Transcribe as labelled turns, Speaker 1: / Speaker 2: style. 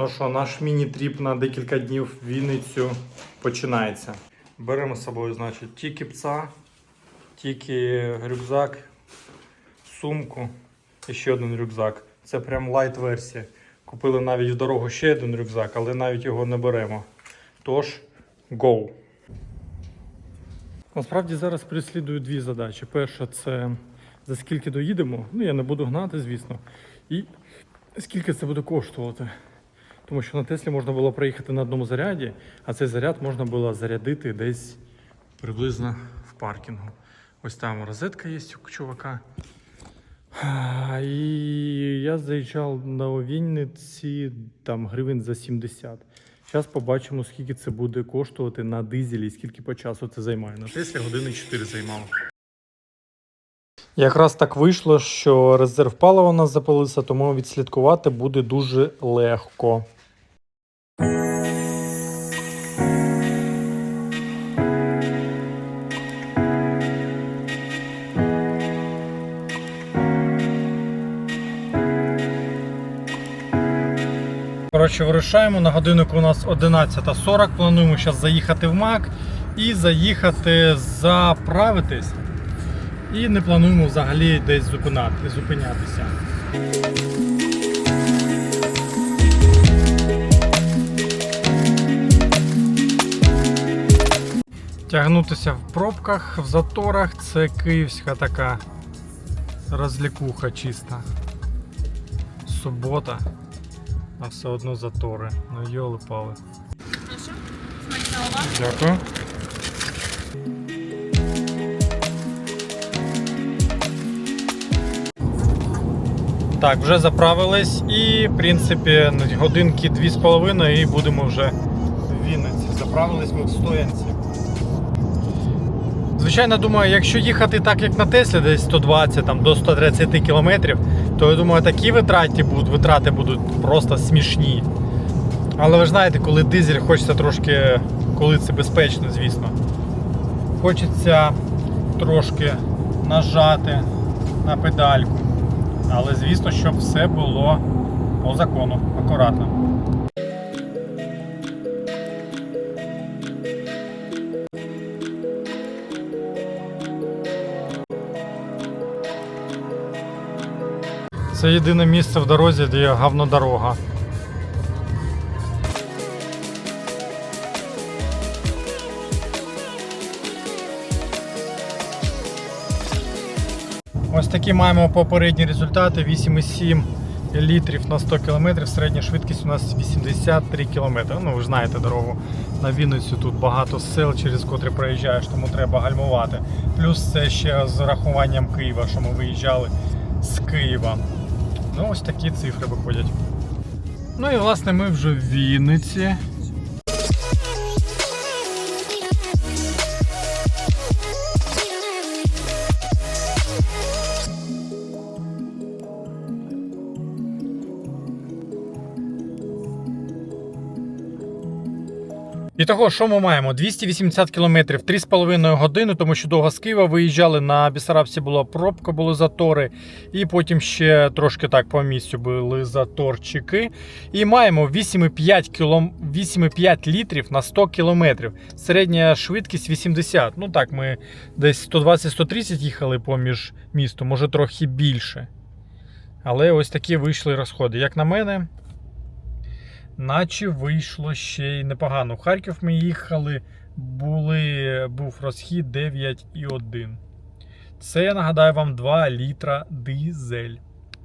Speaker 1: Ну що, наш міні-тріп на декілька днів в Вінницю починається. Беремо з собою, значить, тільки пца, тільки рюкзак, сумку і ще один рюкзак. Це прям лайт-версія. Купили навіть в дорогу ще один рюкзак, але навіть його не беремо. Тож, go! Насправді зараз переслідую дві задачі. Перша це за скільки доїдемо. Ну, я не буду гнати, звісно. І скільки це буде коштувати. Тому що на Теслі можна було проїхати на одному заряді, а цей заряд можна було зарядити десь приблизно в паркінгу. Ось там розетка є у чувака. І я заїжджав на Вінниці там гривень за 70. Зараз побачимо, скільки це буде коштувати на дизелі і скільки по часу це займає. На Теслі години 4 займало. Якраз так вийшло, що резерв палива у нас запалився, тому відслідкувати буде дуже легко. Коротше, вирушаємо. На годиннику у нас 11.40. Плануємо зараз заїхати в МАК і заїхати заправитись. І не плануємо взагалі десь зупинятися. Тягнутися в пробках, в заторах це київська така розлікуха чиста. Субота, а все одно затори. Ну йоли пали.
Speaker 2: Прошу, смачного.
Speaker 1: Дякую. Так, вже заправились і, в принципі, годинки 2,5 і будемо вже в Вінниці. Заправились ми в стоянці. Звичайно, думаю, якщо їхати так, як на Теслі, десь 120 там, до 130 кілометрів, то я думаю, такі витрати будуть, витрати будуть просто смішні. Але ви знаєте, коли дизель хочеться трошки, коли це безпечно, звісно. Хочеться трошки нажати на педальку. Але звісно, щоб все було по закону, акуратно. Це єдине місце в дорозі, де є говнодорога. Ось такі маємо попередні результати: 8,7 літрів на 100 км. Середня швидкість у нас 83 км. Ну, ви ж знаєте дорогу на Вінницю. Тут багато сел, через котрі проїжджаєш, тому треба гальмувати. Плюс це ще з рахуванням Києва, що ми виїжджали з Києва. Ну, ось такі цифри виходять. Ну і власне ми вже в Вінниці. І того, що ми маємо? 280 кілометрів, 3,5 години, тому що довго з Києва виїжджали. На Бісарабці була пробка, були затори, і потім ще трошки так по місцю були заторчики. І маємо 8,5 кілом... 8,5 літрів на 100 кілометрів. Середня швидкість 80. Ну так, ми десь 120-130 їхали поміж містом, може трохи більше. Але ось такі вийшли розходи. Як на мене, наче вийшло ще й непогано. В Харків ми їхали, були, був розхід 9,1. Це, я нагадаю вам, 2 літра дизель.